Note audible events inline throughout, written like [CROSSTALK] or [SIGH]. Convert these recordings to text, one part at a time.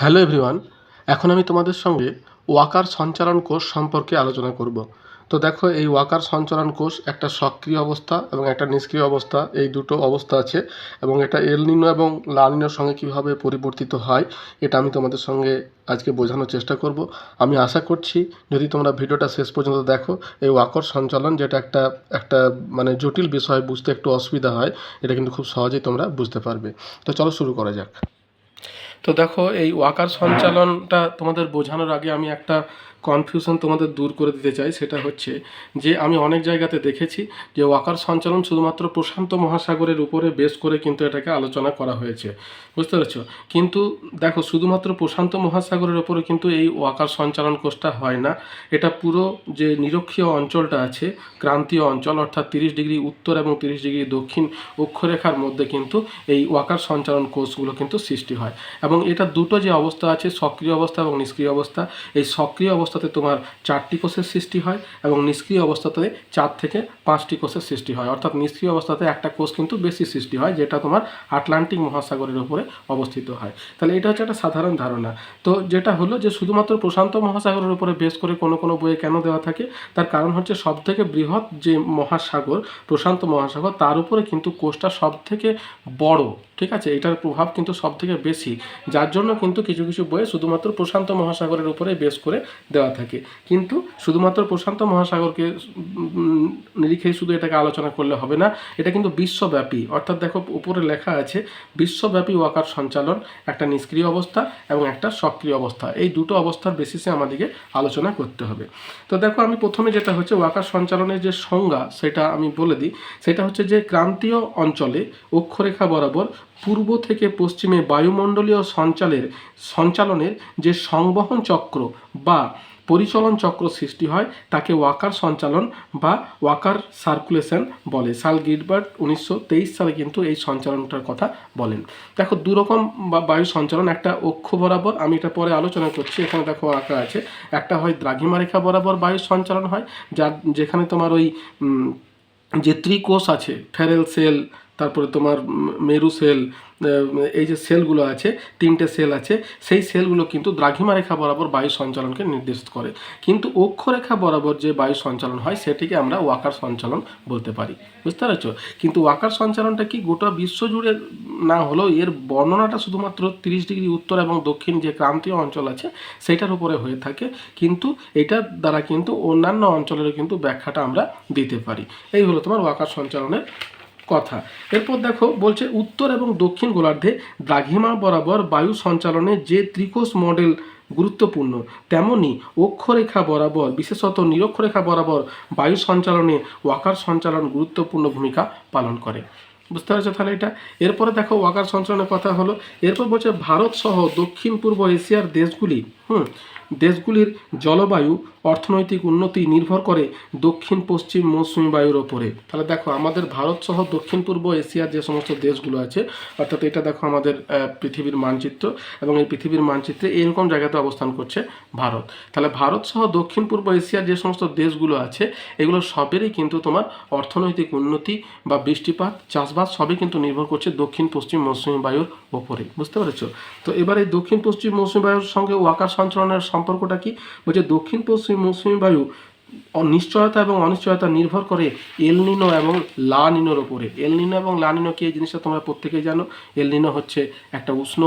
Hello everyone, এখন আমি তোমাদের সঙ্গে ওয়াকার সঞ্চালন কোষ সম্পর্কে আলোচনা করব। তো দেখো, এই ওয়াকার সঞ্চালন কোষ একটা সক্রিয় অবস্থা এবং একটা নিষ্ক্রিয় অবস্থা, এই দুটো অবস্থা আছে এবং এটা এলনিনো এবং লানিনোর সঙ্গে কীভাবে পরিবর্তিত হয়, এটা আমি তোমাদের সঙ্গে আজকে বোঝানোর চেষ্টা করব। আমি আশা করছি যদি তোমরা ভিডিওটা শেষ পর্যন্ত দেখো, এই ওয়াকর সঞ্চালন যেটা একটা একটা মানে জটিল বিষয়, বুঝতে একটু অসুবিধা হয়, এটা কিন্তু খুব সহজেই তোমরা বুঝতে পারবে। তো চলো শুরু করা যাক। তো দেখো এই ওয়াকার সঞ্চালনটা তোমাদের বোঝানোর আগে আমি একটা কনফিউশন তোমাদের দূর করে দিতে চাই, সেটা হচ্ছে যে আমি অনেক জায়গাতে দেখেছি যে ওয়াকার সঞ্চালন শুধুমাত্র প্রশান্ত মহাসাগরের উপরে বেশ করে কিন্তু এটাকে আলোচনা করা হয়েছে। বুঝতে পেরেছ? কিন্তু দেখো, শুধুমাত্র প্রশান্ত মহাসাগরের উপরে কিন্তু এই ওয়াকার সঞ্চালন কোষটা হয় না। এটা পুরো যে নিরক্ষীয় অঞ্চলটা আছে, ক্রান্তীয় অঞ্চল, অর্থাৎ তিরিশ ডিগ্রি উত্তর এবং তিরিশ ডিগ্রি দক্ষিণ অক্ষরেখার মধ্যে কিন্তু এই ওয়াকার সঞ্চালন কোষগুলো কিন্তু সৃষ্টি হয়। এবং এটা দুটো যে অবস্থা আছে, সক্রিয় অবস্থা এবং নিষ্ক্রিয় অবস্থা, এই সক্রিয় অবস্থাতে তোমার চারটি কোষের সৃষ্টি হয় এবং নিষ্ক্রিয় অবস্থাতে চার থেকে পাঁচটি কোষের সৃষ্টি হয়। অর্থাৎ নিষ্ক্রিয় অবস্থাতে একটা কোষ কিন্তু বেশি সৃষ্টি হয়, যেটা তোমার আটলান্টিক মহাসাগরের উপরে অবস্থিত হয়। তাহলে এটা হচ্ছে একটা সাধারণ ধারণা। তো যেটা হলো যে শুধুমাত্র প্রশান্ত মহাসাগরের উপরে বেশ করে কোনো কোনো বইয়ে কেন দেওয়া থাকে, তার কারণ হচ্ছে সব থেকে বৃহৎ যে মহাসাগর, প্রশান্ত মহাসাগর, তার উপরে কিন্তু কোষটা সব থেকে বড় ঠিক আছে এটার প্রভাব কিন্তু সব থেকে বেশি। যার জন্য কিন্তু কিছু কিছু বইয়ে শুধুমাত্র প্রশান্ত মহাসাগরের উপরে বেস করে দেওয়া থাকে। কিন্তু শুধুমাত্র প্রশান্ত মহাসাগরকে উম, নিরিখেই শুধু এটাকে আলোচনা করলে হবে না এটা কিন্তু বিশ্বব্যাপী। অর্থাৎ দেখো উপরে লেখা আছে বিশ্বব্যাপী ওয়াকার সঞ্চালন একটা নিষ্ক্রিয় অবস্থা এবং একটা সক্রিয় অবস্থা। এই দুটো অবস্থার বেসিসে আমাদেরকে আলোচনা করতে হবে। তো দেখো আমি প্রথমে যেটা হচ্ছে ওয়াকার সঞ্চালনের যে সংজ্ঞা সেটা আমি বলে দিই। সেটা হচ্ছে যে ক্রান্তীয় অঞ্চলে অক্ষরেখা বরাবর পূর্ব থেকে পশ্চিমে বায়ুমণ্ডলীয় সঞ্চালের, সঞ্চালনের যে সংবহন চক্র বা পরিচলন চক্র সৃষ্টি হয়, তাকে ওয়াকার সঞ্চালন বা ওয়াকার সার্কুলেশন বলে। সাল গিলবার্ট উনিশশো সালে কিন্তু এই সঞ্চালনটার কথা বলেন। দেখো, দুরকম বা- বায়ু সঞ্চালন একটা অক্ষ বরাবর, আমি এটা পরে আলোচনা করছি, এখানে দেখো আঁকা আছে। একটা হয় দ্রাঘিমা রেখা বরাবর বায়ু সঞ্চালন হয়, যার যেখানে তোমার ওই যে ত্রিকোষ আছে, ফেরেল সেল তারপরে তোমার মেরু সেল এই যে সেলগুলো আছে, তিনটে সেল আছে, সেই সেলগুলো কিন্তু দ্রাঘিমা রেখা বরাবর বায়ু সঞ্চালনকে নির্দেশ করে। কিন্তু অক্ষরেখা বরাবর যে বায়ু সঞ্চালন হয়, সেটিকে আমরা ওয়াকার সঞ্চালন বলতে পারি। বুঝতে পারছ? কিন্তু ওয়াকার সঞ্চালনটা কি গোটা বিশ্ব জুড়ে না হলেও এর বর্ণনাটা শুধুমাত্র তিরিশ ডিগ্রি উত্তর এবং দক্ষিণ যে ক্রান্তীয় অঞ্চল আছে, সেটার উপরে হয়ে থাকে। কিন্তু এটার দ্বারা কিন্তু অন্যান্য অঞ্চলেরও কিন্তু ব্যাখ্যাটা আমরা দিতে পারি। এই হলো তোমার ওয়াকার সঞ্চালনের কথা। এরপর দেখো, বলছে উত্তর এবং দক্ষিণ গোলার্ধে দ্রাঘিমা বরাবর বায়ু সঞ্চালনে যে ত্রিকোষ মডেল গুরুত্বপূর্ণ, তেমনি অক্ষরেখা বরাবর, বিশেষত নিরক্ষরেখা বরাবর বায়ু সঞ্চালনে ওয়াকার সঞ্চালন গুরুত্বপূর্ণ ভূমিকা পালন করে। বুঝতে পারছ তাহলে এটা? এরপরে দেখো, ওয়াকার সঞ্চালনের কথা হলো, এরপর বলছে ভারত সহ দক্ষিণ পূর্ব এশিয়ার দেশগুলি, হুম দেশগুলির জলবায়ু, অর্থনৈতিক উন্নতি নির্ভর করে দক্ষিণ, পশ্চিম, মৌসুমী বায়ুর ওপরে। তাহলে দেখো, আমাদের ভারত সহ দক্ষিণ, পূর্ব এশিয়ার যে সমস্ত দেশগুলো আছে, অর্থাৎ এটা দেখো আমাদের পৃথিবীর মানচিত্র এবং এই পৃথিবীর মানচিত্রে এরকম জায়গাতে অবস্থান করছে ভারত। তাহলে ভারত সহ দক্ষিণ, পূর্ব এশিয়ার যে সমস্ত দেশগুলো আছে, এগুলো সবেরই কিন্তু তোমার অর্থনৈতিক উন্নতি বা বৃষ্টিপাত, চাষবাস সবই কিন্তু নির্ভর করছে দক্ষিণ, পশ্চিম, মৌসুমী বায়ুর ওপরে বুঝতে পেরেছ? তো এবার এই দক্ষিণ, পশ্চিম, মৌসুমী বায়ুর সঙ্গে ওয়াকার সঞ্চালনের সম্পর্কটা কি? বলছে, দক্ষিণ, পশ্চিম, মৌসুমী বায়ু অনিশ্চয়তা এবং অনিশ্চয়তা নির্ভর করে এলনিনো এবং লা নিনোর ওপরে এলনিনো এবং লা নিনো কি এই জিনিসটা তোমরা প্রত্যেকেই জানো? এলনিনো হচ্ছে একটা উষ্ণ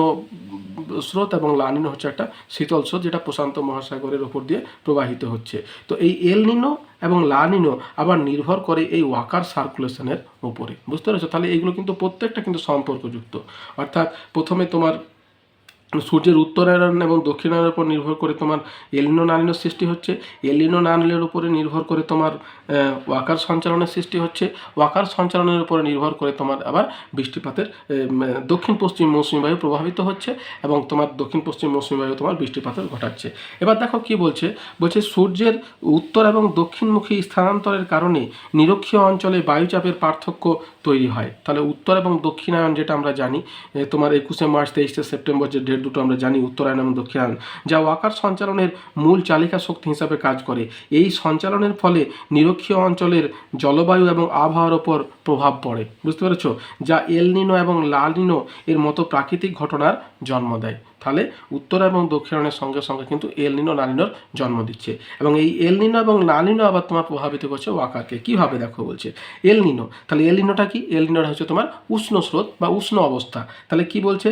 স্রোত এবং লানিনো হচ্ছে একটা শীতল স্রোত যেটা প্রশান্ত মহাসাগরের ওপর দিয়ে প্রবাহিত হচ্ছে। তো এই এলনিনো এবং লানিনো আবার নির্ভর করে এই ওয়াকার সার্কুলেশনের উপরে। বুঝতে পেরেছ? তাহলে এইগুলো কিন্তু প্রত্যেকটা কিন্তু সম্পর্কযুক্ত। অর্থাৎ প্রথমে তোমার সূর্যের উত্তরায়ণ এবং দক্ষিণায়নের উপর নির্ভর করে তোমার এলিনো নানিনোর সৃষ্টি হচ্ছে। এলিনো নানিলের উপরে নির্ভর করে তোমার ওয়াকার সঞ্চালনের সৃষ্টি হচ্ছে। ওয়াকার সঞ্চালনের উপরে নির্ভর করে তোমার আবার বৃষ্টিপাতের দক্ষিণ পশ্চিম মৌসুমী বায়ু প্রভাবিত হচ্ছে এবং তোমার দক্ষিণ পশ্চিম মৌসুমী বায়ু তোমার বৃষ্টিপাতের ঘটাচ্ছে। এবার দেখো কি বলছে। বলছে সূর্যের উত্তর এবং দক্ষিণমুখী স্থানান্তরের কারণে নিরক্ষীয় অঞ্চলে বায়ুচাপের পার্থক্য তৈরি হয়। তাহলে উত্তর এবং দক্ষিণায়ন যেটা আমরা জানি তোমার একুশে মার্চ, তেইশে সেপ্টেম্বর যে ডেট দুটো আমরা জানি, উত্তরায়ণ এবং দক্ষিণায়ন যা ওয়াকার সঞ্চালনের মূল চালিকা শক্তি হিসাবে কাজ করে। এই সঞ্চালনের ফলে নিরক্ষীয় অঞ্চলের জলবায়ু এবং আবহাওয়ার ওপর প্রভাব পড়ে। বুঝতে পেরেছ? যা এলনিনো এবং লালনিনো এর মতো প্রাকৃতিক ঘটনার জন্ম দেয়। তাহলে উত্তর এবং দক্ষিণের সঙ্গে সঙ্গে কিন্তু এল নিনো নালিনোর জন্ম দিচ্ছে। এবং এই এল নিনো এবং নালিনো আবার তোমার প্রভাবিত করছে ওয়াকাকে কীভাবে দেখো বলছে? এল নিনো, তাহলে এল নিনোটা কি? এল নিনোটা হচ্ছে তোমার উষ্ণ স্রোত বা উষ্ণ অবস্থা। তাহলে কি বলছে?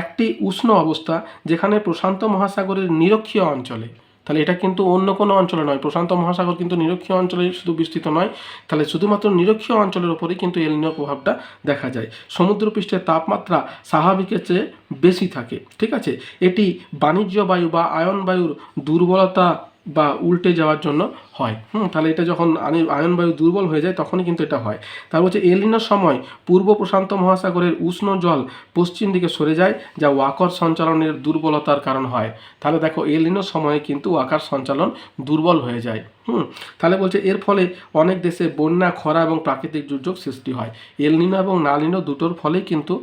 একটি উষ্ণ অবস্থা যেখানে প্রশান্ত মহাসাগরের নিরক্ষীয় অঞ্চলে তাহলে এটা কিন্তু অন্য কোনো অঞ্চলে নয়। প্রশান্ত মহাসাগর কিন্তু নিরক্ষীয় অঞ্চলে শুধু বিস্তৃত নয়। তাহলে শুধুমাত্র নিরক্ষীয় অঞ্চলের উপরেই কিন্তু এলিনোর প্রভাবটা দেখা যায়। সমুদ্রপৃষ্ঠের তাপমাত্রা স্বাভাবিকের চেয়ে বেশি থাকে, ঠিক আছে? এটি বাণিজ্য বায়ু বা আয়ন বায়ুর দুর্বলতা বা উল্টে যাওয়ার জন্য হয়। হুম, তাহলে এটা যখন আয়ন বায়ু দুর্বল হয়ে যায়, তখনই কিন্তু এটা হয়। তার হচ্ছে এলিনোর সময় পূর্ব প্রশান্ত মহাসাগরের উষ্ণ জল পশ্চিম দিকে সরে যায়, যা ওয়াকর সঞ্চালনের দুর্বলতার কারণ হয়। তাহলে দেখো এলিনোর সময়ে কিন্তু ওয়াকার সঞ্চালন দুর্বল হয়ে যায়। হুম, তাহলে বলছে এর ফলে অনেক দেশে বন্যা, খরা এবং প্রাকৃতিক দুর্যোগ সৃষ্টি হয়। এলনিনো এবং নালিনো দুটোর ফলেই কিন্তু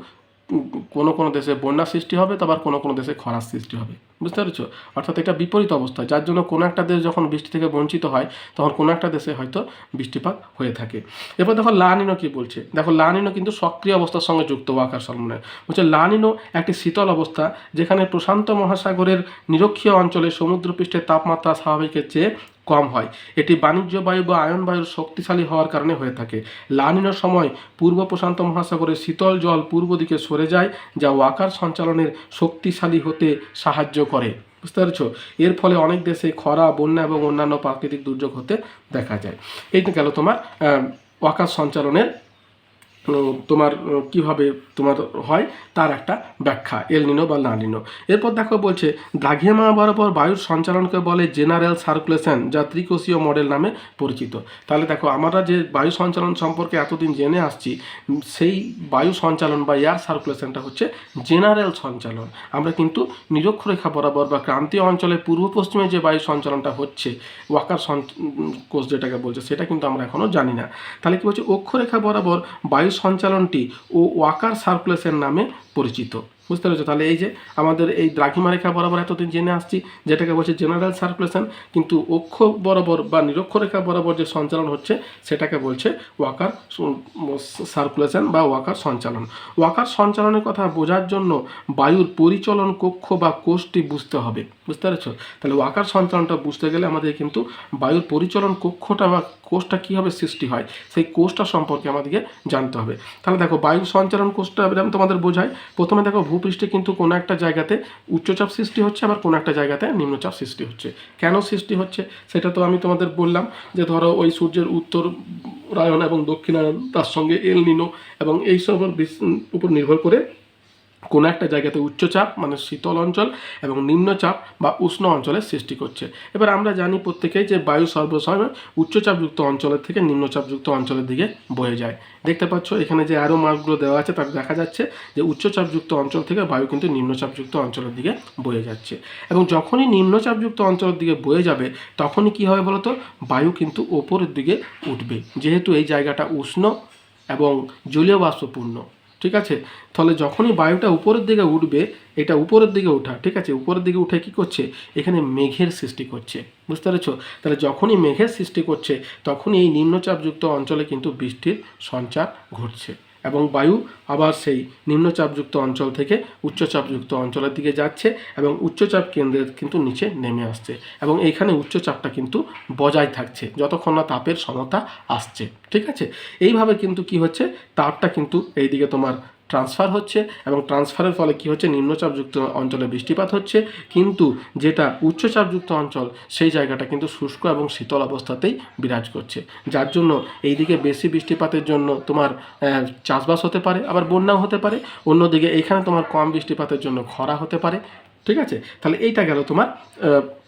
কোনো কোনো দেশে বন্যার সৃষ্টি হবে আবার কোনো কোনো দেশে খরার সৃষ্টি হবে। বুঝতে পেরেছ? অর্থাৎ এটা বিপরীত অবস্থা, যার জন্য কোনো একটা দেশ যখন বৃষ্টি থেকে বঞ্চিত হয়, তখন কোনো একটা দেশে হয়তো বৃষ্টিপাত হয়ে থাকে। এরপর দেখো লানিনো কি বলছে? দেখো লানিনো কিন্তু সক্রিয় অবস্থার সঙ্গে যুক্ত ওয়াকার সলমনের। বলছে লানিনো একটি শীতল অবস্থা, যেখানে প্রশান্ত মহাসাগরের নিরক্ষীয় অঞ্চলে সমুদ্রপৃষ্ঠের তাপমাত্রা স্বাভাবিকের চেয়ে কম হয়। এটি বাণিজ্য বায়ু বা আয়ন বায়ুর শক্তিশালী হওয়ার কারণে হয়ে থাকে। লানিনোর সময় পূর্ব প্রশান্ত মহাসাগরের শীতল জল পূর্ব দিকে সরে যায়, যা ওয়াকার সঞ্চালনের শক্তিশালী হতে সাহায্য করে। বুঝতে পারছ? এর ফলে অনেক দেশে খরা, বন্যা এবং অন্যান্য প্রাকৃতিক দুর্যোগ হতে দেখা যায়। এই তো গেল তোমার ওয়াকার সঞ্চালনের তোমার কীভাবে তোমার হয় তার একটা ব্যাখ্যা, এল নিনো বা না এরপর দেখো বলছে দ্রাঘিমা বরাবর বায়ুর সঞ্চালনকে বলে জেনারেল সার্কুলেশন, যা ত্রিকোষীয় মডেল নামে পরিচিত। তাহলে দেখো, আমরা যে বায়ু সঞ্চালন সম্পর্কে এতদিন জেনে আসছি, সেই বায়ু সঞ্চালন বা এয়ার সার্কুলেশনটা হচ্ছে জেনারেল সঞ্চালন। আমরা কিন্তু নিরক্ষরেখা বরাবর বা ক্রান্তীয় অঞ্চলে পূর্ব পশ্চিমে যে বায়ু সঞ্চালনটা হচ্ছে, ওয়াকার কোষ যেটাকে বলছে, সেটা কিন্তু আমরা এখনও জানি না। তাহলে কি বলছে, অক্ষরেখা বরাবর বায়ু সঞ্চালনটি ও ওয়াকার সার্কুলেশন নামে পরিচিত। বুঝতে পেরেছ? তাহলে এই যে আমাদের এই দ্রাঘিমা রেখা বরাবর এতদিন জেনে আসছি, যেটাকে বলছে জেনারেল সার্কুলেশন কিন্তু অক্ষ বরাবর বা নিরক্ষরেখা বরাবর যে সঞ্চালন হচ্ছে, সেটাকে বলছে ওয়াকার সার্কুলেশন বা ওয়াকার সঞ্চালন। ওয়াকার সঞ্চালনের কথা বোঝার জন্য বায়ুর পরিচলন কক্ষ বা কোষটি বুঝতে হবে। বুঝতে পেরেছ? তাহলে ওয়াকার সঞ্চালনটা বুঝতে গেলে আমাদের কিন্তু বায়ুর পরিচলন কক্ষটা বা কোষটা কীভাবে সৃষ্টি হয়, সেই কোষটা সম্পর্কে আমাদেরকে জানতে হবে। তাহলে দেখো, বায়ুর সঞ্চালন কোষটা আমি তোমাদের বোঝাই। প্রথমে দেখো ভূপৃষ্ঠে কিন্তু কোনো একটা জায়গাতে উচ্চচাপ সৃষ্টি হচ্ছে, আবার কোনো একটা জায়গাতে নিম্নচাপ সৃষ্টি হচ্ছে। কেন সৃষ্টি হচ্ছে সেটা তো আমি তোমাদের বললাম যে ধরো ওই সূর্যের উত্তর রায়ন এবং দক্ষিণায়ন তার সঙ্গে এল নিনো এবং এইসবের উপর নির্ভর করে কোনো একটা জায়গাতে উচ্চচাপ মানে শীতল অঞ্চল এবং নিম্নচাপ বা উষ্ণ অঞ্চলের সৃষ্টি করছে। এবার আমরা জানি প্রত্যেকেই যে বায়ু সর্বসময় উচ্চচাপযুক্ত অঞ্চলের থেকে নিম্নচাপযুক্ত অঞ্চলের দিকে বয়ে যায়। দেখতে পাচ্ছ, এখানে যে আরও মার্কগুলো দেওয়া আছে, তাতে দেখা যাচ্ছে যে উচ্চচাপযুক্ত অঞ্চল থেকে বায়ু কিন্তু নিম্নচাপযুক্ত অঞ্চলের দিকে বয়ে যাচ্ছে। এবং যখনই নিম্নচাপযুক্ত অঞ্চলের দিকে বয়ে যাবে, তখনই কী হবে বলতো? বায়ু কিন্তু ওপরের দিকে উঠবে। যেহেতু এই জায়গাটা উষ্ণ এবং জলীয় বাষ্পপূর্ণ। ঠিক আছে? তাহলে যখনই বায়ুটা উপরের দিকে উঠবে, এটা উপরের দিকে ওঠা, ঠিক আছে? উপরের দিকে উঠে কি করছে? এখানে মেঘের সৃষ্টি করছে। বুঝতে পেরেছ? তাহলে যখনই মেঘের সৃষ্টি করছে, তখনই এই নিম্নচাপযুক্ত অঞ্চলে কিন্তু বৃষ্টির সঞ্চার ঘটছে। এবং বায়ু আবার সেই নিম্নচাপযুক্ত অঞ্চল থেকে উচ্চচাপযুক্ত অঞ্চলের দিকে যাচ্ছে এবং উচ্চচাপ কেন্দ্রের কিন্তু নিচে নেমে আসছে এবং এইখানে উচ্চচাপটা কিন্তু বজায় থাকছে যতক্ষণ না তাপের সমতা আসছে। ঠিক আছে? এইভাবে কিন্তু কি হচ্ছে? তাপটা কিন্তু এইদিকে তোমার ট্রান্সফার হচ্ছে এবং ট্রান্সফারের ফলে কি হচ্ছে? নিম্নচাপযুক্ত অঞ্চলে বৃষ্টিপাত হচ্ছে। কিন্তু যেটা উচ্চচাপযুক্ত অঞ্চল, সেই জায়গাটা কিন্তু শুষ্ক এবং শীতল অবস্থাতেই বিরাজ করছে। যার জন্য এইদিকে বেশি বৃষ্টিপাতের জন্য তোমার চাষবাস হতে পারে, আবার বন্যাও হতে পারে। অন্যদিকে এইখানে তোমার কম বৃষ্টিপাতের জন্য খরা হতে পারে। ঠিক আছে? তাহলে এইটা গেল তোমার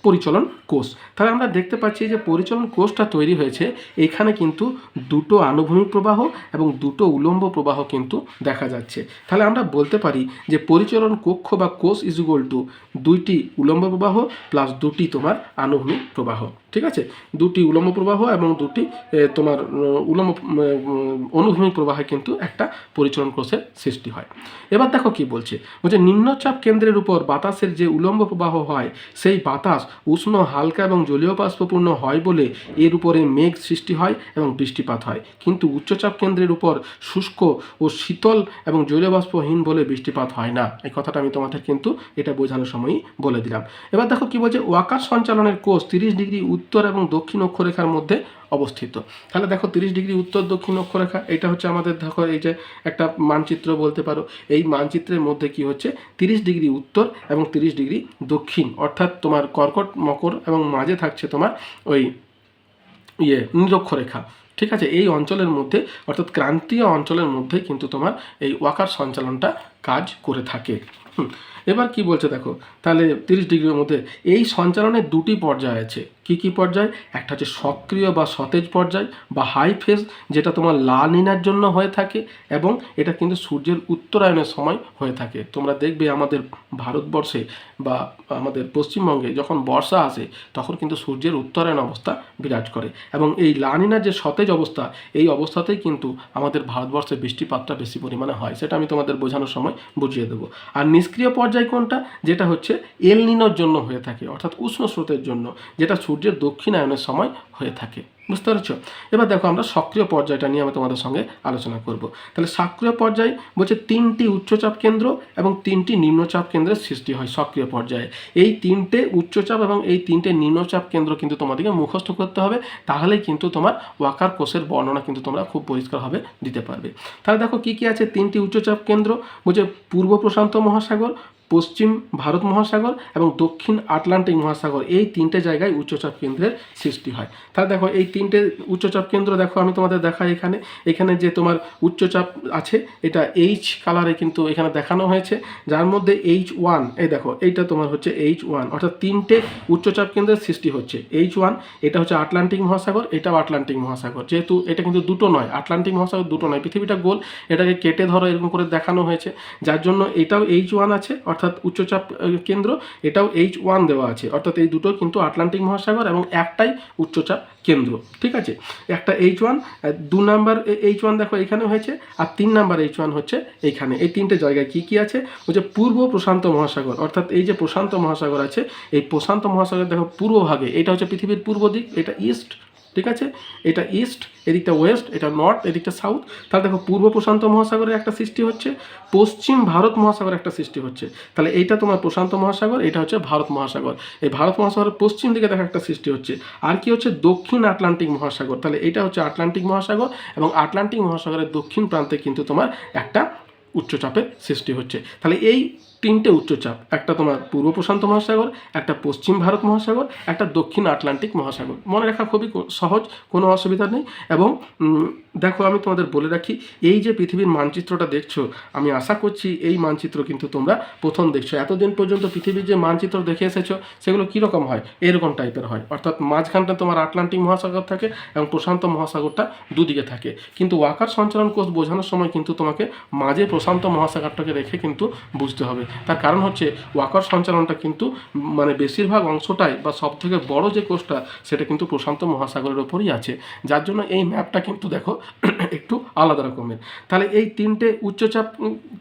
পরিচলন কোষ। তাহলে আমরা দেখতে পাচ্ছি যে পরিচলন কোষটা তৈরি হয়েছে। এখানে কিন্তু দুটো আনুভূমিক প্রবাহ এবং দুটো উলম্ব প্রবাহ কিন্তু দেখা যাচ্ছে। তাহলে আমরা বলতে পারি যে পরিচলন কক্ষ বা কোষ ইজ ইকুয়াল টু দুইটি উলম্ব প্রবাহ প্লাস দুটি তোমার আনুভূমিক প্রবাহ। ঠিক আছে? দুটি উলম্ব প্রবাহ এবং দুটি তোমার উলম্ব অনুভূমিক প্রবাহে কিন্তু একটা পরিচলন কোষের সৃষ্টি হয়। এবার দেখো কি বলছে। বলছে, নিম্নচাপ কেন্দ্রের উপর বাতাসের যে উলম্ব প্রবাহ হয়, সেই বাতাস উষ্ণ, হালকা এবং জলীয় বাষ্পপূর্ণ হয় বলে এর উপরে মেঘ সৃষ্টি হয় এবং বৃষ্টিপাত হয়। কিন্তু উচ্চচাপ কেন্দ্রের উপর শুষ্ক ও শীতল এবং জলীয় বাষ্পহীন বলে বৃষ্টিপাত হয় না। এই কথাটা আমি তোমাদের কিন্তু এটা বোঝানোর সময়ই বলে দিলাম। এবার দেখো কি বলছে, ওয়াকার সঞ্চালনের কোষ তিরিশ ডিগ্রি উত্তর এবং দক্ষিণ অক্ষরেখার মধ্যে অবস্থিত। তাহলে দেখো তিরিশ ডিগ্রি উত্তর দক্ষিণ অক্ষরেখা, এটা হচ্ছে আমাদের দেখো এই যে একটা মানচিত্র বলতে পারো। এই মানচিত্রের মধ্যে কি হচ্ছে? তিরিশ ডিগ্রি উত্তর এবং তিরিশ ডিগ্রি দক্ষিণ, অর্থাৎ তোমার কর্কট মকর এবং মাঝে থাকছে তোমার ওই ইয়ে নিরক্ষরেখা। ঠিক আছে? এই অঞ্চলের মধ্যে, অর্থাৎ ক্রান্তীয় অঞ্চলের মধ্যে কিন্তু তোমার এই ওয়াকার সঞ্চালনটা কাজ করে থাকে। এবার কি বলছে দেখো, তাহলে তিরিশ ডিগ্রির মধ্যে এই সঞ্চালনের দুটি পর্যায় আছে। কি কি পর্যায়? একটা হচ্ছে সক্রিয় বা সতেজ পর্যায় বা হাই ফেজ যেটা তোমার লা নিনার জন্য হয়ে থাকে এবং এটা কিন্তু সূর্যের উত্তরায়ণের সময় হয়ে থাকে। তোমরা দেখবে আমাদের ভারতবর্ষে বা আমাদের পশ্চিমবঙ্গে যখন বর্ষা আসে, তখন কিন্তু সূর্যের উত্তরায়ণ অবস্থা বিরাজ করে এবং এই লানিনার যে সতেজ অবস্থা, এই অবস্থাতেই কিন্তু আমাদের ভারতবর্ষে বৃষ্টিপাতটা বেশি পরিমাণে হয়। সেটা আমি তোমাদের বোঝানোর সময় বুঝিয়ে দেবো। আর নিষ্ক্রিয় পর্যায় কোনটা? যেটা হচ্ছে এলনিনোর জন্য হয়ে থাকে, অর্থাৎ উষ্ণ স্রোতের জন্য, যেটা সূর্যের দক্ষিণায়নের সময় হয়ে থাকে। বুঝতে পারছ? এবার দেখো আমরা সক্রিয় পর্যায়টা নিয়ে আমি তোমাদের সঙ্গে আলোচনা করব। তাহলে সক্রিয় পর্যায় বলছে তিনটি উচ্চচাপ কেন্দ্র এবং তিনটি নিম্নচাপ কেন্দ্রের সৃষ্টি হয় সক্রিয় পর্যায়ে। এই তিনটে উচ্চচাপ এবং এই তিনটে নিম্নচাপ কেন্দ্র কিন্তু তোমাদেরকে মুখস্থ করতে হবে, তাহলেই কিন্তু তোমার ওয়াকার কোষের বর্ণনা কিন্তু তোমরা খুব পরিষ্কারভাবে দিতে পারবে। তাহলে দেখো কি কি আছে তিনটি উচ্চচাপ কেন্দ্র? বলছে পূর্ব প্রশান্ত মহাসাগর পশ্চিম ভারত মহাসাগর এবং দক্ষিণ আটলান্টিক মহাসাগর, এই তিনটে জায়গায় উচ্চচাপ কেন্দ্রের সৃষ্টি হয়। তাহলে দেখো, এই তিনটে উচ্চচাপ কেন্দ্র দেখো, আমি তোমাদের দেখাই এখানে। এখানে যে তোমার উচ্চচাপ আছে, এটা এইচ কালারে কিন্তু এখানে দেখানো হয়েছে। যার মধ্যে এইচ ওয়ান এই দেখো, এইটা তোমার হচ্ছে এইচ ওয়ান অর্থাৎ তিনটে উচ্চচাপ কেন্দ্রের সৃষ্টি হচ্ছে। এইচ ওয়ান এটা হচ্ছে আটলান্টিক মহাসাগর, এটাও আটলান্টিক মহাসাগর। যেহেতু এটা কিন্তু দুটো নয়, আটলান্টিক মহাসাগর দুটো নয়, পৃথিবীটা গোল, এটাকে কেটে ধরো, এরকম করে দেখানো হয়েছে। যার জন্য এটাও এইচ ওয়ান আছে অর্থাৎ উচ্চচাপ কেন্দ্র, এটাও এইচ ওয়ান দেওয়া আছে। অর্থাৎ এই দুটো কিন্তু আটলান্টিক মহাসাগর এবং একটাই উচ্চচাপ কেন্দ্র, ঠিক আছে? একটা এইচ ওয়ান দু নাম্বার এইচ ওয়ান দেখো এখানে হয়েছে, আর তিন নাম্বার এইচ ওয়ান হচ্ছে এইখানে এই তিনটে জায়গায় কি কি আছে? হচ্ছে পূর্ব প্রশান্ত মহাসাগর। অর্থাৎ এই যে প্রশান্ত মহাসাগর আছে, এই প্রশান্ত মহাসাগর দেখো পূর্ব ভাগে, এটা হচ্ছে পৃথিবীর পূর্ব দিক, এটা ইস্ট ঠিক আছে? এটা ইস্ট এদিকটা ওয়েস্ট এটা নর্থ এদিকটা সাউথ তাহলে দেখো, পূর্ব প্রশান্ত মহাসাগরের একটা সৃষ্টি হচ্ছে, পশ্চিম ভারত মহাসাগরের একটা সৃষ্টি হচ্ছে। তাহলে এইটা তোমার প্রশান্ত মহাসাগর, এটা হচ্ছে ভারত মহাসাগর। এই ভারত মহাসাগরের পশ্চিম দিকে দেখো একটা সৃষ্টি হচ্ছে। আর কি হচ্ছে? দক্ষিণ আটলান্টিক মহাসাগর। তাহলে এটা হচ্ছে আটলান্টিক মহাসাগর এবং আটলান্টিক মহাসাগরের দক্ষিণ প্রান্তে কিন্তু তোমার একটা উচ্চচাপের সৃষ্টি হচ্ছে। তাহলে এই তিনটে উচ্চচাপ, একটা তোমার পূর্ব প্রশান্ত মহাসাগর, একটা পশ্চিম ভারত মহাসাগর, একটা দক্ষিণ আটলান্টিক মহাসাগর। মনে রাখা খুবই সহজ, কোনো অসুবিধা নেই। এবং দেখো আমি তোমাদের বলে রাখি, এই যে পৃথিবীর মানচিত্রটা দেখছ, আমি আশা করছি এই মানচিত্র কিন্তু তোমরা প্রথম দেখছ। এতদিন পর্যন্ত পৃথিবীর যে মানচিত্র দেখে এসেছ, সেগুলো কীরকম হয়? এরকম টাইপের হয়। অর্থাৎ মাঝখানটা তোমার আটলান্টিক মহাসাগর থাকে এবং প্রশান্ত মহাসাগরটা দুদিকে থাকে। কিন্তু ওয়াকার সঞ্চালন কোষ বোঝানোর সময় কিন্তু তোমাকে মাঝে প্রশান্ত মহাসাগরটাকে রেখে কিন্তু বুঝতে হবে। তার কারণ হচ্ছে ওয়াকার সঞ্চালনটা কিন্তু মানে বেশিরভাগ অংশটাই বা সব থেকে বড় যে কোষটা সেটা কিন্তু প্রশান্ত মহাসাগরের ওপরই আছে। যার জন্য এই ম্যাপটা কিন্তু দেখো [CLEARS THROAT] একটু আলাদা রকমের। তাহলে এই তিনটে উচ্চচাপ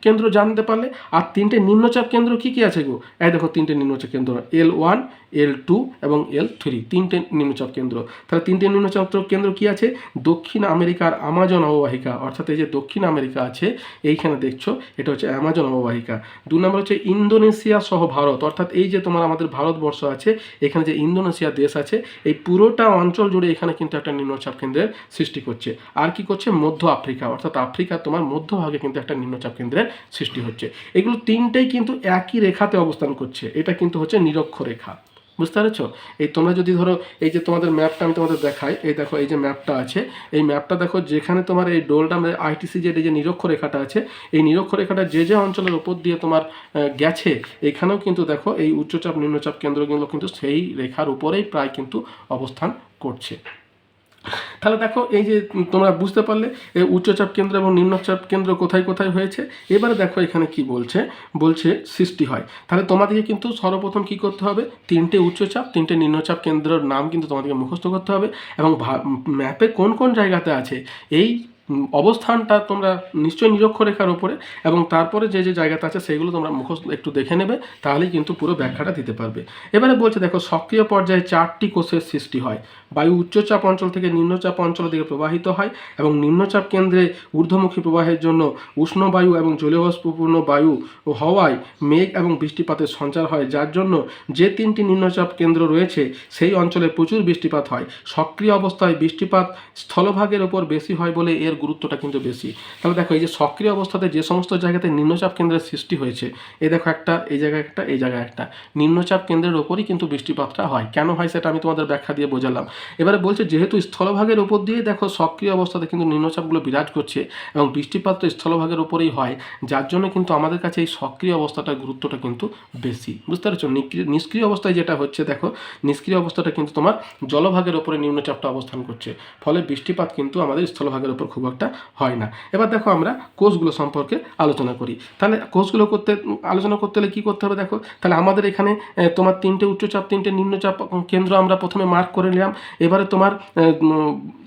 কেন্দ্র জানতে পারলে আর তিনটে নিম্নচাপ কেন্দ্র কি কি আছে গো? এই দেখো তিনটে নিম্নচাপ কেন্দ্র, এল ওয়ান, এল টু এবং এল থ্রি। তিনটে নিম্নচাপ কেন্দ্র। তাহলে তিনটে নিম্নচাপ কেন্দ্র কি আছে? দক্ষিণ আমেরিকার আমাজন অববাহিকা। অর্থাৎ এই যে দক্ষিণ আমেরিকা আছে, এইখানে দেখছ, এটা হচ্ছে অ্যামাজন অববাহিকা। দু নম্বর হচ্ছে ইন্দোনেশিয়া সহ ভারত। অর্থাৎ এই যে তোমার আমাদের ভারতবর্ষ আছে, এখানে যে ইন্দোনেশিয়া দেশ আছে, এই পুরোটা অঞ্চল জুড়ে এখানে কিন্তু একটা নিম্নচাপ কেন্দ্রের সৃষ্টি করছে। আর কি করছে? মধ্য আফ্রিকা। অর্থাৎ আফ্রিকা তোমার মধ্যভাগে কিন্তু একটা নিম্নচাপ কেন্দ্রের সৃষ্টি হচ্ছে। এগুলো তিনটেই কিন্তু একই রেখাতে অবস্থান করছে। এটা কিন্তু হচ্ছে নিরক্ষরেখা। বুঝতে পেরেছ? এই তোমরা যদি ধরো, এই যে তোমাদের ম্যাপটা আমি তোমাদের দেখাই, এই দেখো এই যে ম্যাপটা আছে, এই ম্যাপটা দেখো যেখানে তোমার এই ডোলটা আইটিসি যে এই যে নিরক্ষরেখাটা আছে, এই নিরক্ষরেখাটা যে যে অঞ্চলের ওপর দিয়ে তোমার গেছে, এখানেও কিন্তু দেখো এই উচ্চচাপ, নিম্নচাপ কেন্দ্রগুলো কিন্তু সেই রেখার উপরেই প্রায় কিন্তু অবস্থান করছে। তাহলে দেখো, এই যে তোমরা বুঝতে পারলে, এই উচ্চচাপ কেন্দ্র এবং নিম্নচাপ কেন্দ্র কোথায় কোথায় হয়েছে। এবারে দেখো এখানে কি বলছে বলছে সৃষ্টি হয়। তাহলে তোমাদেরকে কিন্তু সর্বপ্রথম কি করতে হবে? তিনটে উচ্চচাপ তিনটে নিম্নচাপ কেন্দ্রের নাম কিন্তু তোমাদেরকে মুখস্থ করতে হবে। এবং ম্যাপে কোন কোন জায়গাতে আছে? এই অবস্থানটা তোমরা নিশ্চয়ই নিরক্ষরেখার ওপরে এবং তারপরে যে যে জায়গাটা আছে সেগুলো তোমরা মুখস্থ একটু দেখে নেবে, তাহলেই কিন্তু পুরো ব্যাখ্যাটা দিতে পারবে। এবারে বলছে, দেখো, সক্রিয় পর্যায়ে চারটি কোষের সৃষ্টি হয়। বায়ু উচ্চচাপ অঞ্চল থেকে নিম্নচাপ অঞ্চলের দিকে প্রবাহিত হয় এবং নিম্নচাপ কেন্দ্রে ঊর্ধ্বমুখী প্রবাহের জন্য উষ্ণ বায়ু এবং জলীয়বাষ্পপূর্ণ বায়ু হওয়ায় মেঘ এবং বৃষ্টিপাতের সঞ্চার হয়, যার জন্য যে তিনটি নিম্নচাপ কেন্দ্র রয়েছে সেই অঞ্চলে প্রচুর বৃষ্টিপাত হয়। সক্রিয় অবস্থায় বৃষ্টিপাত স্থলভাগের ওপর বেশি হয় বলে এর গুরুত্বটা কিন্তু বেশি। তাহলে দেখো, এই যে সক্রিয় অবস্থাতে যে সমস্ত জায়গাতে নিম্নচাপ কেন্দ্রের সৃষ্টি হয়েছে, এই দেখো একটা, এই জায়গায় একটা, এই জায়গায় একটা, নিম্নচাপ কেন্দ্রের ওপরই কিন্তু বৃষ্টিপাতটা হয়। কেন হয় সেটা আমি তোমাদের ব্যাখ্যা দিয়ে বোঝালাম। এবারে বলছে, যেহেতু স্থলভাগের উপর দিয়ে দেখো সক্রিয় অবস্থাতে কিন্তু নিম্নচাপগুলো বিরাজ করছে এবং বৃষ্টিপাতটা স্থলভাগের উপরেই হয়, যার জন্য কিন্তু আমাদের কাছে এই সক্রিয় অবস্থাটার গুরুত্বটা কিন্তু বেশি। বুঝতে পারছ? নিষ্ক্রিয় অবস্থায় যেটা হচ্ছে, দেখো, নিষ্ক্রিয় অবস্থাটা কিন্তু তোমার জলভাগের ওপরে নিম্নচাপটা অবস্থান করছে। ফলে বৃষ্টিপাত কিন্তু আমাদের স্থলভাগের ওপর খুব একটা হয় না। এবার দেখো আমরা কোষগুলো সম্পর্কে আলোচনা করি। তাহলে কোষগুলো করতে, আলোচনা করতে হলে কী করতে হবে দেখো? তাহলে আমাদের এখানে তোমার তিনটে উচ্চচাপ, তিনটে নিম্নচাপ কেন্দ্র আমরা প্রথমে মার্ক করে নিলাম। এবারে তোমার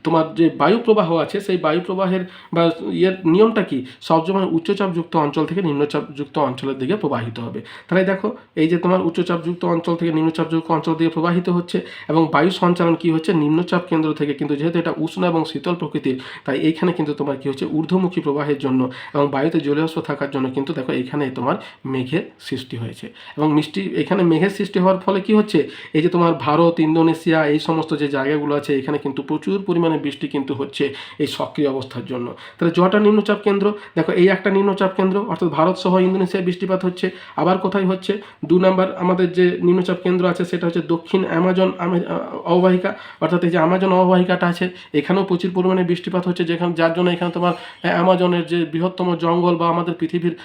তোমার যে বায়ু প্রবাহ আছে, সেই বায়ু প্রবাহের বা ইয়ের নিয়মটা কি? সবসময় উচ্চচাপযুক্ত অঞ্চল থেকে নিম্নচাপযুক্ত অঞ্চলের দিকে প্রবাহিত হবে। তাহলে দেখো, এই যে তোমার উচ্চচাপযুক্ত অঞ্চল থেকে নিম্নচাপযুক্ত অঞ্চল দিকে প্রবাহিত হচ্ছে এবং বায়ু সঞ্চালন কি হচ্ছে? নিম্নচাপ কেন্দ্র থেকে। কিন্তু যেহেতু এটা উষ্ণ এবং শীতল প্রকৃতির, তাই এইখানে কিন্তু তোমার কি হচ্ছে? ঊর্ধ্বমুখী প্রবাহের জন্য এবং বায়ুতে জলীয়স্ব থাকার জন্য কিন্তু দেখো এখানে তোমার মেঘের সৃষ্টি হয়েছে। এবং মিষ্টি, এখানে মেঘের সৃষ্টি হওয়ার ফলে কি হচ্ছে? এই যে তোমার ভারত, ইন্দোনেশিয়া, এই সমস্ত যে জায়গাগুলো আছে, এখানে কিন্তু প্রচুর পরিমাণে বৃষ্টি কিন্তু হচ্ছে এই সক্রিয় অবস্থার জন্য। তাহলে জটা নিম্নচাপ কেন্দ্র, দেখো এই একটা নিম্নচাপ কেন্দ্র, অর্থাৎ ভারত সহ ইন্দোনেশিয়ায় বৃষ্টিপাত হচ্ছে। আবার কোথায় হচ্ছে? দু নম্বর আমাদের যে নিম্নচাপ কেন্দ্র আছে, সেটা হচ্ছে দক্ষিণ অ্যামাজন অববাহিকা, অর্থাৎ এই যে আমাজন অববাহিকাটা আছে, এখানেও প্রচুর পরিমাণে বৃষ্টিপাত হচ্ছে, যেখানে যার জন্য এখানে তোমার অ্যামাজনের যে বৃহত্তম জঙ্গল বা আমাদের পৃথিবীর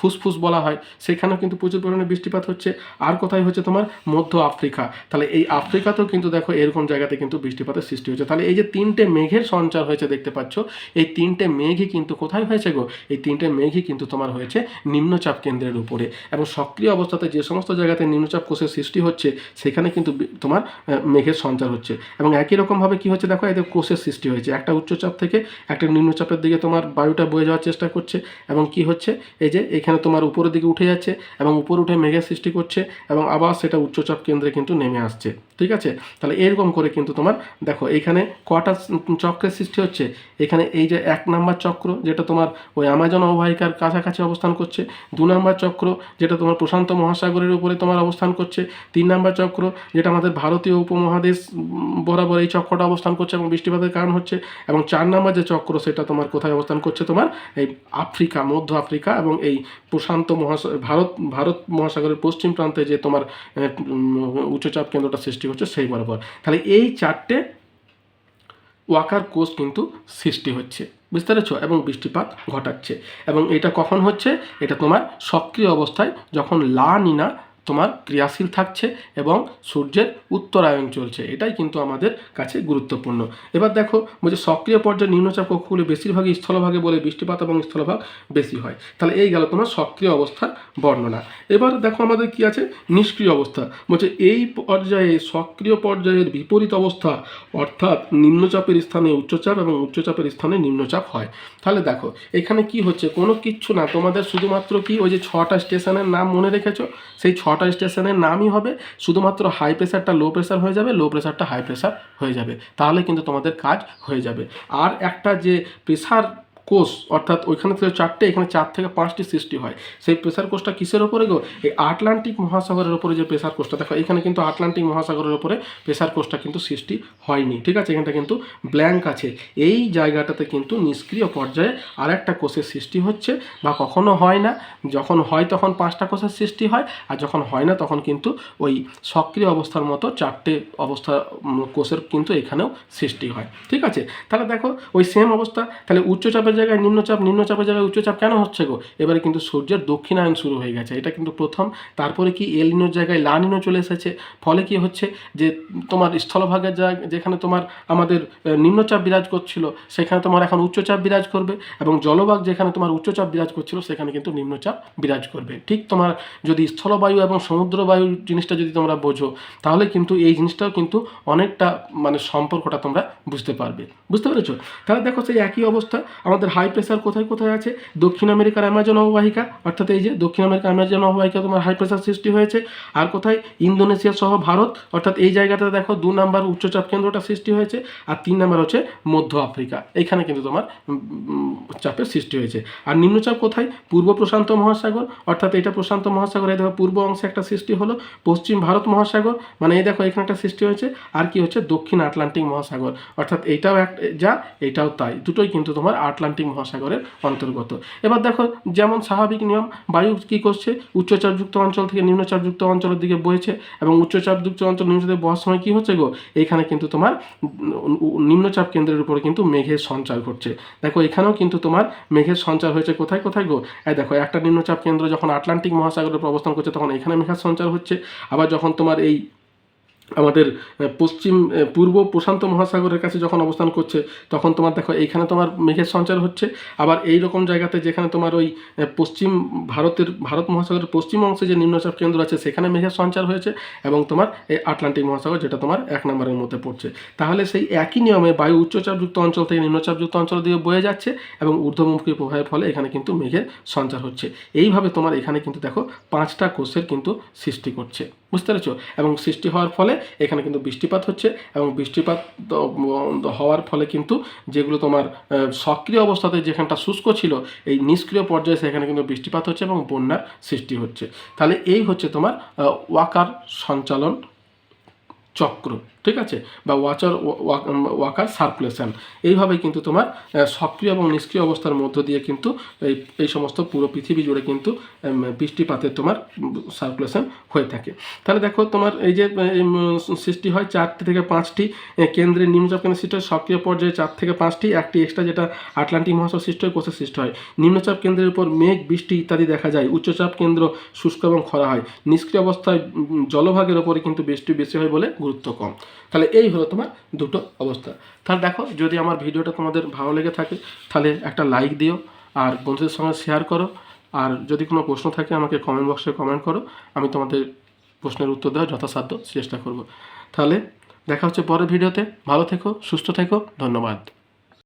ফুসফুস বলা হয়। সেখানেও কিন্তু প্রচুর পরিমাণে বৃষ্টিপাত হচ্ছে। আর কোথায় হচ্ছে তোমার? মধ্য আফ্রিকা। তাহলে এই আফ্রিকাতেও কিন্তু দেখো এরকম জায়গাতে কিন্তু বৃষ্টিপাতের সৃষ্টি হচ্ছে তাহলে এই যে তিনটে মেঘের সঞ্চার হয়েছে দেখতে পাচ্ছ, এই তিনটে মেঘই কিন্তু কোথায় হয়েছে গো? এই তিনটে মেঘই কিন্তু তোমার হয়েছে নিম্নচাপ কেন্দ্রের উপরে। এবং সক্রিয় অবস্থাতে যে সমস্ত জায়গাতে নিম্নচাপ কোষের সৃষ্টি হচ্ছে, সেখানে কিন্তু তোমার মেঘের সঞ্চার হচ্ছে। এবং একই রকমভাবে কি হচ্ছে দেখো? এদের কোষের সৃষ্টি হয়েছে। একটা উচ্চচাপ থেকে একটা নিম্নচাপের দিকে তোমার বায়ুটা বয়ে যাওয়ার চেষ্টা করছে। এবং কি হচ্ছে? এই যে এখানে তোমার উপরের দিকে উঠে যাচ্ছে এবং উপরে উঠে মেঘের সৃষ্টি করছে এবং আবার সেটা উচ্চচাপ কেন্দ্রে কিন্তু নেমে আসছে। ঠিক আছে? তাহলে এরকম করে কিন্তু তোমার দেখো, এখানে কটা চক্রের সৃষ্টি হচ্ছে। এখানে এই যে এক নাম্বার চক্র যেটা তোমার ওই আমাজন অববাহিকার কাছাকাছি অবস্থান করছে, দু নাম্বার চক্র যেটা তোমার প্রশান্ত মহাসাগরের উপরে তোমার অবস্থান করছে, তিন নাম্বার চক্র যেটা আমাদের ভারতীয় উপমহাদেশ বরাবর এই চক্রটা অবস্থান করছে এবং বৃষ্টিপাতের কারণ হচ্ছে, এবং চার নাম্বার যে চক্র সেটা তোমার কোথায় অবস্থান করছে তোমার এই আফ্রিকা, মধ্য আফ্রিকা এবং এই প্রশান্ত মহাসাগর ভারত ভারত মহাসাগরের পশ্চিম প্রান্তে যে তোমার উচ্চচাপ কেন্দ্রটা সৃষ্টি হচ্ছে সেই বরাবর। তাহলে এই চারটে ওয়াকার কোষ কিন্তু সৃষ্টি হচ্ছে, বুঝতে পেরেছ? এবং বৃষ্টিপাত ঘটাচ্ছে। এবং এটা কখন হচ্ছে? এটা তোমার সক্রিয় অবস্থায় যখন লা নিনা তোমার ক্রিয়াশীল থাকছে এবং সূর্যের উত্তরায়ণ চলছে। এটাই কিন্তু আমাদের কাছে গুরুত্বপূর্ণ। এবার দেখো, বলছে সক্রিয় পর্যায়ে নিম্নচাপ কক্ষগুলি বেশিরভাগই স্থলভাগে বলে বৃষ্টিপাত এবং স্থলভাগ বেশি হয়। তাহলে এই গেল তোমার সক্রিয় অবস্থার বর্ণনা। এবার দেখো আমাদের কি আছে? নিষ্ক্রিয় অবস্থা। বলছে এই পর্যায়ে সক্রিয় পর্যায়ের বিপরীত অবস্থা, অর্থাৎ নিম্নচাপের স্থানে উচ্চচাপ এবং উচ্চচাপের স্থানে নিম্নচাপ হয়। তাহলে দেখো, এখানে কি হচ্ছে? কোনো কিচ্ছু না। তোমাদের শুধুমাত্র কি ওই যে ছটা স্টেশনের নাম মনে রেখেছো? সেই ছটা স্টেশনের নামই হবে, শুধুমাত্র হাই প্রেশারটা লো প্রেশার হয়ে যাবে লো প্রেশারটা হাই প্রেশার হয়ে যাবে। তাহলে কিন্তু তোমাদের কাজ হয়ে যাবে। আর একটা যে প্রেশার কোষ, অর্থাৎ ওইখানে থেকে চারটে, এখানে চার থেকে পাঁচটি সৃষ্টি হয়। সেই প্রেশার কোষটা কিসের ওপরে গো? এই আটলান্টিক মহাসাগরের ওপরে যে প্রেশার কোষটা দেখো, এখানে কিন্তু আটলান্টিক মহাসাগরের ওপরে প্রেশার কোষটা কিন্তু সৃষ্টি হয়নি, ঠিক আছে? এখানটা কিন্তু ব্ল্যাঙ্ক আছে। এই জায়গাটাতে কিন্তু নিষ্ক্রিয় পর্যায়ে আরেকটা কোষের সৃষ্টি হচ্ছে, বা কখনো হয় না। যখন হয় তখন পাঁচটা কোষের সৃষ্টি হয়, আর যখন হয় না তখন কিন্তু ওই সক্রিয় অবস্থার মতো চারটে অবস্থা কোষের কিন্তু এখানেও সৃষ্টি হয়, ঠিক আছে? তাহলে দেখো, ওই সেম অবস্থা। তাহলে উচ্চচাপের জায়গায়, নিম্নচাপ, নিম্নচাপের জায়গায় উচ্চচাপ কেন হচ্ছে গো? এবারে কিন্তু সূর্যের দক্ষিণায়ন শুরু হয়ে গেছে, এটা কিন্তু প্রথম। তারপরে কি এলিনোর জায়গায় লানিনো চলে এসেছে। ফলে কি হচ্ছে যে তোমার স্থলভাগের জায়গা যেখানে তোমার, আমাদের নিম্নচাপ বিরাজ করছিল, সেখানে তোমার এখন উচ্চচাপ বিরাজ করবে এবং জলভাগ যেখানে তোমার উচ্চচাপ বিরাজ করছিল, সেখানে কিন্তু নিম্নচাপ বিরাজ করবে। ঠিক তোমার যদি স্থলবায়ু এবং সমুদ্রবায়ু জিনিসটা যদি তোমরা বোঝো, তাহলে কিন্তু এই জিনিসটাও কিন্তু অনেকটা মানে সম্পর্কটা তোমরা বুঝতে পারবে। বুঝতে পেরেছ? তাহলে দেখো সেই একই অবস্থা, আমাদের হাই প্রেশার কোথায় কোথায় আছে? দক্ষিণ আমেরিকার অ্যামাজন অববাহিকা, অর্থাৎ এই যে দক্ষিণ আমেরিকার অ্যামাজন অববাহিকা তোমার হাই প্রেশার সৃষ্টি হয়েছে। আর কোথায়? ইন্দোনেশিয়া সহ ভারত, অর্থাৎ এই জায়গাটা দেখো, দু নাম্বার উচ্চচাপ কেন্দ্রটা সৃষ্টি হয়েছে, আর তিন নাম্বার হচ্ছে মধ্য আফ্রিকা। এখানে কিন্তু তোমার চাপের সৃষ্টি হয়েছে। আর নিম্নচাপ কোথায়? পূর্ব প্রশান্ত মহাসাগর, অর্থাৎ এটা প্রশান্ত মহাসাগর দেখো, পূর্ব অংশে একটা সৃষ্টি হলো, পশ্চিম ভারত মহাসাগর মানে এই দেখো, এখানে একটা সৃষ্টি হয়েছে। আর কি হচ্ছে? দক্ষিণ আটলান্টিক মহাসাগর, অর্থাৎ এইটাও এক, যা এইটাও তাই। দুটোই কিন্তু তোমার আটলান্টিক মহাসাগরের অন্তর্গত। এবার দেখো, যেমন স্বাভাবিক নিয়ম, বায়ু কি করছে? উচ্চচাপযুক্ত অঞ্চল থেকে নিম্নচাপযুক্ত অঞ্চলের দিকে বইছে এবং উচ্চচাপযুক্ত অঞ্চল নিম্নচাপে বহার সময় কি হচ্ছে গো? এখানে কিন্তু তোমার নিম্নচাপ কেন্দ্রের উপরে কিন্তু মেঘের সঞ্চার ঘটছে। দেখো, এখানেও কিন্তু তোমার মেঘের সঞ্চার হয়েছে। কোথায় কোথায় গো? এই দেখো, একটা নিম্নচাপ কেন্দ্র যখন আটলান্টিক মহাসাগরের অবস্থান করছে, তখন এখানে মেঘের সঞ্চার হচ্ছে। আবার যখন তোমার এই আমাদের পশ্চিম পূর্ব প্রশান্ত মহাসাগরের কাছে যখন অবস্থান করছে, তখন তোমার দেখো এইখানে তোমার মেঘের সঞ্চার হচ্ছে। আবার এই রকম জায়গাতে যেখানে তোমার ওই পশ্চিম ভারতের, ভারত মহাসাগরের পশ্চিম অংশে যে নিম্নচাপ কেন্দ্র আছে, সেখানে মেঘের সঞ্চার হয়েছে এবং তোমার এই আটলান্টিক মহাসাগর যেটা তোমার এক নম্বরের মধ্যে পড়ছে। তাহলে সেই একই নিয়মে বায়ু উচ্চচাপযুক্ত অঞ্চল থেকে নিম্নচাপযুক্ত অঞ্চল দিয়ে বয়ে যাচ্ছে এবং ঊর্ধ্বমুখী প্রভাবের ফলে এখানে কিন্তু মেঘের সঞ্চার হচ্ছে। এইভাবে তোমার এখানে কিন্তু দেখো পাঁচটা কোষের কিন্তু সৃষ্টি করছে। বুঝতে পেরেছ? এবং সৃষ্টি হওয়ার ফলে এখানে কিন্তু বৃষ্টিপাত হচ্ছে এবং বৃষ্টিপাত হওয়ার ফলে কিন্তু যেগুলো তোমার সক্রিয় অবস্থাতে যেখানটা শুষ্ক ছিল, এই নিষ্ক্রিয় পর্যায়ে সেখানে কিন্তু বৃষ্টিপাত হচ্ছে এবং বন্যার সৃষ্টি হচ্ছে। তাহলে এই হচ্ছে তোমার ওয়াকার সঞ্চালন চক্র। ঠিক আছে? বা ওয়াচার ওয়াকার সার্কুলেশন এইভাবে কিন্তু তোমার সক্রিয় এবং নিষ্ক্রিয় অবস্থার মধ্য দিয়ে কিন্তু এই এই সমস্ত পুরো পৃথিবী জুড়ে কিন্তু বৃষ্টিপাতের তোমার সার্কুলেশন হয়ে থাকে। তাহলে দেখো তোমার এই যে সৃষ্টি হয় চারটি থেকে পাঁচটি কেন্দ্রে নিম্নচাপ কেন্দ্রের সৃষ্টি হয় সক্রিয় পর্যায়ে চার থেকে পাঁচটি, একটি এক্সট্রা যেটা আটলান্টিক মহাসাগর সৃষ্টি হয় কোষের সৃষ্টি হয়। নিম্নচাপ কেন্দ্রের উপর মেঘ, বৃষ্টি ইত্যাদি দেখা যায়। উচ্চচাপ কেন্দ্র শুষ্ক এবং খরা হয়। নিষ্ক্রিয় অবস্থায় জলভাগের ওপরে কিন্তু বৃষ্টি বেশি হয় বলে গুরুত্ব কম। তাহলে এই হলো তোমার দুটো অবস্থা। তাহলে দেখো, যদি আমার ভিডিওটা তোমাদের ভালো লেগে থাকে, তাহলে একটা লাইক দিও, আর বন্ধুদের সঙ্গে শেয়ার করো, আর যদি কোনো প্রশ্ন থাকে, আমাকে কমেন্ট বক্সে কমেন্ট করো, আমি তোমাদের প্রশ্নের উত্তর দেওয়ার যথাসাধ্য চেষ্টা করব। তাহলে দেখা হচ্ছে পরের ভিডিওতে। ভালো থেকো, সুস্থ থেকো, ধন্যবাদ।